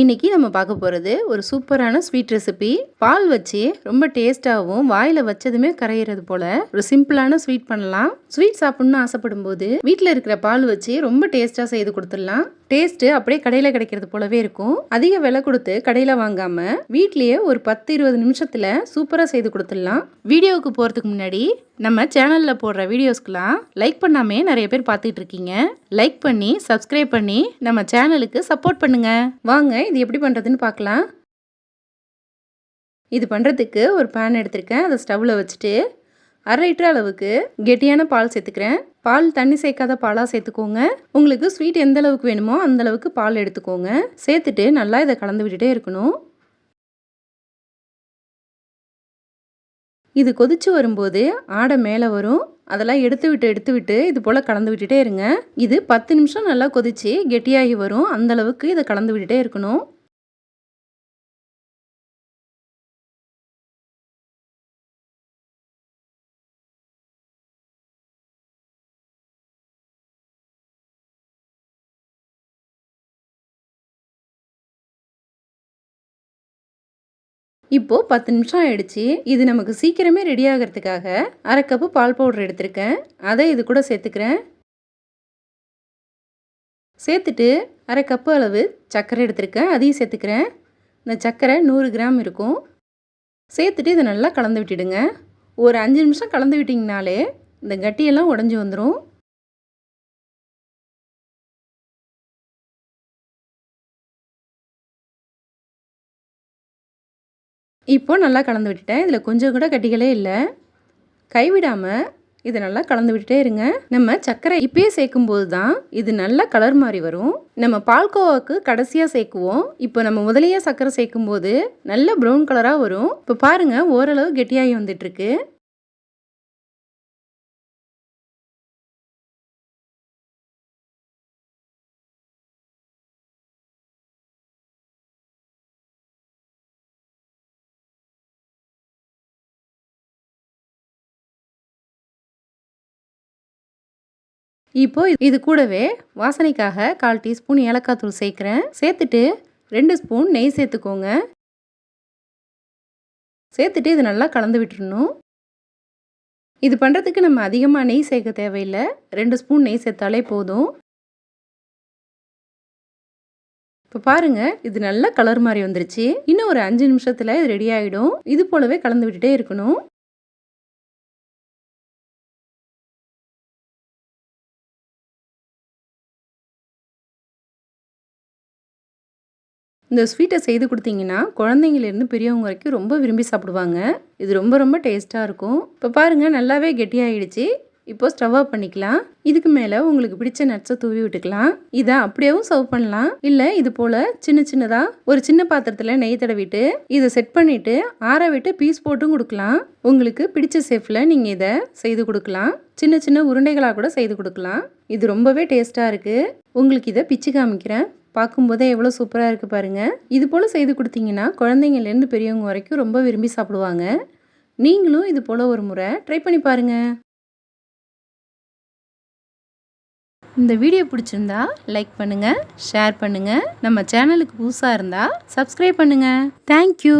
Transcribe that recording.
இன்னைக்கு நம்ம பார்க்க போகிறது ஒரு சூப்பரான ஸ்வீட் ரெசிபி பால் வச்சு ரொம்ப டேஸ்ட்டாகவும் வாயில் வச்சதுமே கரையிறது போல ஒரு சிம்பிளான ஸ்வீட் பண்ணலாம். ஸ்வீட் சாப்பிட்ணுன்னு ஆசைப்படும் போது வீட்டில் இருக்கிற பால் வச்சு ரொம்ப டேஸ்ட்டாக செய்து கொடுத்துடலாம். டேஸ்ட்டு அப்படியே கடையில் கிடைக்கிறது போலவே இருக்கும். அதிக விலை கொடுத்து கடையில் வாங்காமல் வீட்லேயே ஒரு பத்து இருபது நிமிஷத்தில் சூப்பராக செய்து கொடுத்துடலாம். வீடியோவுக்கு போகிறதுக்கு முன்னாடி நம்ம சேனலில் போடுற வீடியோஸ்க்கெலாம் லைக் பண்ணாமே நிறைய பேர் பார்த்துட்டு இருக்கீங்க லைக் பண்ணி சப்ஸ்கிரைப் பண்ணி நம்ம சேனலுக்கு சப்போர்ட் பண்ணுங்க. வாங்க இது எப்படி பண்ணுறதுன்னு பார்க்கலாம். இது பண்ணுறதுக்கு ஒரு பேன் எடுத்திருக்கேன். அதை ஸ்டவ்வில் வச்சுட்டு அரை லிட்டர் அளவுக்கு கெட்டியான பால் சேர்த்துக்கிறேன். பால் தண்ணி சேர்க்காத பாலாக சேர்த்துக்கோங்க. உங்களுக்கு ஸ்வீட் எந்த அளவுக்கு வேணுமோ அந்த அளவுக்கு பால் எடுத்துக்கோங்க. சேர்த்துட்டு நல்லா இதை கலந்து விட்டுட்டே இருக்கணும். இது கொதிச்சு வரும்போது ஆடை மேலே வரும். அதெல்லாம் எடுத்து விட்டு எடுத்து விட்டு இது போல் கலந்து விட்டுட்டே இருங்க. இது பத்து நிமிஷம் நல்லா கொதிச்சு கெட்டியாகி வரும். அந்தளவுக்கு இதை கலந்து விட்டுட்டே இருக்கணும். இப்போது பத்து நிமிஷம் ஆயிடுச்சு. இது நமக்கு சீக்கிரமே ரெடி ஆகிறதுக்காக அரை கப்பு பால் பவுடர் எடுத்திருக்கேன். அதை இது கூட சேர்த்துக்கிறேன். சேர்த்துட்டு அரை கப்பு அளவு சர்க்கரை எடுத்திருக்கேன். அதையும் சேர்த்துக்கிறேன். இந்த சர்க்கரை நூறு கிராம் இருக்கும். சேர்த்துட்டு இதை நல்லா கலந்து விட்டுடுங்க. ஒரு அஞ்சு நிமிஷம் கலந்து விட்டிங்கனாலே இந்த கட்டியெல்லாம் உடஞ்சி வந்துடும் இப்போது நல்லா கலந்து விட்டுட்டேன். இதில் கொஞ்சம் கூட கட்டிகளே இல்லை. கைவிடாமல் இதை நல்லா கலந்து விட்டுட்டே இருங்க. நம்ம சர்க்கரை இப்பயே சேர்க்கும்போது தான் இது நல்லா கலர் மாதிரி வரும். நம்ம பால்கோவாக்கு கடைசியாக சேர்க்குவோம். இப்போ நம்ம முதலையே சர்க்கரை சேர்க்கும்போது நல்ல ப்ரௌன் கலராக வரும். இப்போ பாருங்கள் ஓரளவு கெட்டியாகி வந்துட்டுருக்கு. இப்போ இது கூடவே வாசனைக்காக கால் டீஸ்பூன் ஏலக்காய் தூள் சேர்க்குறேன். சேர்த்துட்டு ரெண்டு ஸ்பூன் நெய் சேர்த்துக்கோங்க. சேர்த்துட்டு இது நல்லா கலந்து விட்டுறணும். இது பண்ணுறதுக்கு நம்ம அதிகமாக நெய் சேர்க்க தேவையில்லை. ரெண்டு ஸ்பூன் நெய் சேர்த்தாலே போதும். இப்போ பாருங்கள் இது நல்லா கலர் மாதிரி வந்துருச்சு. இன்னும் ஒரு அஞ்சு நிமிஷத்தில் இது ரெடி ஆகிடும் இது போலவே கலந்து விட்டுட்டே இருக்கணும். இந்த ஸ்வீட்டை செய்து கொடுத்தீங்கன்னா குழந்தைங்கலேருந்து பெரியவங்க வரைக்கும் ரொம்ப விரும்பி சாப்பிடுவாங்க. இது ரொம்ப ரொம்ப டேஸ்ட்டாக இருக்கும். இப்போ பாருங்கள் நல்லாவே கெட்டியாகிடுச்சு இப்போ ஸ்டவ் ஆஃப் பண்ணிக்கலாம். இதுக்கு மேலே உங்களுக்கு பிடிச்ச நட்ஸை தூவி விட்டுக்கலாம். இதை அப்படியேவும் சர்வ் பண்ணலாம். இல்லை இது போல் சின்ன சின்னதாக ஒரு சின்ன பாத்திரத்தில் நெய் தடவிட்டு இதை செட் பண்ணிவிட்டு ஆற விட்டு பீஸ் போட்டும் கொடுக்கலாம். உங்களுக்கு பிடிச்ச சேஃபில் நீங்கள் இதை செய்து கொடுக்கலாம். சின்ன சின்ன உருண்டைகளாக கூட செய்து கொடுக்கலாம். இது ரொம்பவே டேஸ்ட்டாக இருக்குது உங்களுக்கு இதை பிச்சு காமிக்கிறேன். பார்க்கும்போதே எவ்வளோ சூப்பராக இருக்குது பாருங்கள் இது போல் செய்து கொடுத்தீங்கன்னா குழந்தைங்கள்லேருந்து பெரியவங்க வரைக்கும் ரொம்ப விரும்பி சாப்பிடுவாங்க. நீங்களும் இது போல் ஒரு முறை ட்ரை பண்ணி பாருங்கள் இந்த வீடியோ பிடிச்சிருந்தா லைக் பண்ணுங்கள் ஷேர் பண்ணுங்கள் நம்ம சேனலுக்கு புதுசாக இருந்தால் சப்ஸ்கிரைப் பண்ணுங்கள் தேங்க்யூ